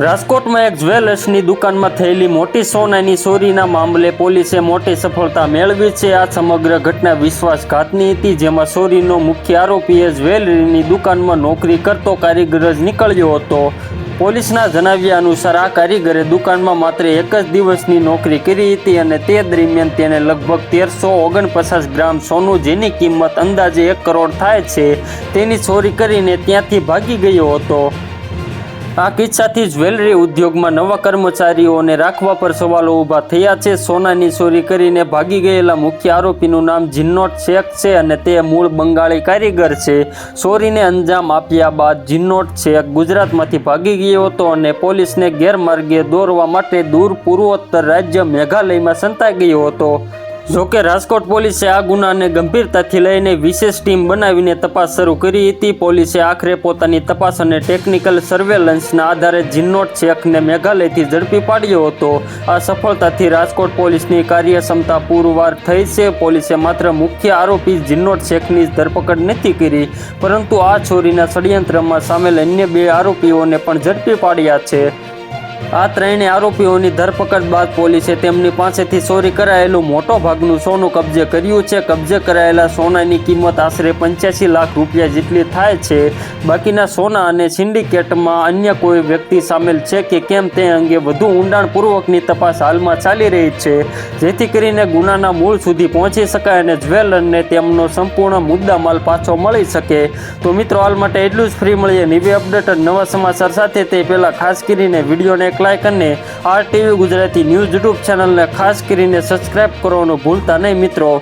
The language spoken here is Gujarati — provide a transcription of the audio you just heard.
રાજકોટમાં એક જ્વેલર્સની દુકાનમાં થયેલી મોટી સોનાની ચોરીના મામલે પોલીસે મોટી સફળતા મેળવી છે. આ સમગ્ર ઘટના વિશ્વાસઘાતની હતી, જેમાં ચોરીનો મુખ્ય આરોપીએ જ્વેલરીની દુકાનમાં નોકરી કરતો કારીગર જ નીકળ્યો હતો. પોલીસના જણાવ્યા અનુસાર આ કારીગરે દુકાનમાં માત્ર એક જ દિવસની નોકરી કરી હતી અને તે દરમિયાન તેને લગભગ તેરસો ઓગણપચાસ ગ્રામ સોનું, જેની કિંમત અંદાજે એક કરોડ થાય છે, તેની ચોરી કરીને ત્યાંથી ભાગી ગયો હતો. આ કિસ્સાથી જ્વેલરી ઉદ્યોગમાં નવા કર્મચારીઓને રાખવા પર સવાલો ઊભા થયા છે. સોનાની ચોરી કરીને ભાગી ગયેલા મુખ્ય આરોપીનું નામ જિન્નોટ શેખ છે અને તે મૂળ બંગાળી કારીગર છે. ચોરીને અંજામ આપ્યા બાદ જિન્નોટ શેખ ગુજરાતમાંથી ભાગી ગયો હતો અને પોલીસને ગેરમાર્ગે દોરવા માટે દૂર પૂર્વોત્તર રાજ્ય મેઘાલયમાં સંતાઈ ગયો હતો. જોકે રાજકોટ પોલીસે આ ગુનાને ગંભીરતાથી લઈને વિશેષ ટીમ બનાવીને તપાસ શરૂ કરી હતી. પોલીસે આખરે પોતાની તપાસ અને ટેકનિકલ સર્વેલન્સના આધારે જિન્નોટ શેખને મેઘાલયથી ઝડપી પાડ્યો હતો. આ સફળતાથી રાજકોટ પોલીસની કાર્યક્ષમતા પૂરવાર થઈ છે. પોલીસે માત્ર મુખ્ય આરોપી જિન્નોટ શેખની ધરપકડ નથી કરી, પરંતુ આ ચોરીના ષડયંત્રમાં સામેલ અન્ય બે આરોપીઓને પણ ઝડપી પાડ્યા છે. આ ત્રણેય આરોપીઓની ધરપકડ બાદ પોલીસે તેમની પાસેથી ચોરી કરાયેલું મોટો ભાગનું સોનું કબજે કર્યું છે. કબજે કરાયેલા સોનાની કિંમત આશરે પંચ્યાસી લાખ રૂપિયા જેટલી થાય છે. બાકીના સોના અને સિન્ડિકેટમાં અન્ય કોઈ વ્યક્તિ સામેલ છે કે કેમ તે અંગે વધુ ઊંડાણપૂર્વકની તપાસ હાલમાં ચાલી રહી છે. જેથી કરીને ગુનાના મૂળ સુધી પહોંચી શકાય અને જ્વેલરને તેમનો સંપૂર્ણ મુદ્દામાલ પાછો મળી શકે. તો મિત્રો, હાલ માટે એટલું જ. ફ્રી મળીએ નવી અપડેટ નવા સમાચાર સાથે. તે પહેલાં ખાસ કરીને વિડીયોને એક લાઇક અને R TV Gujarati news YouTube ચેનલને ખાસ કરીને સબસ્ક્રાઇબ કરવાનું ભૂલતા નહીં મિત્રો.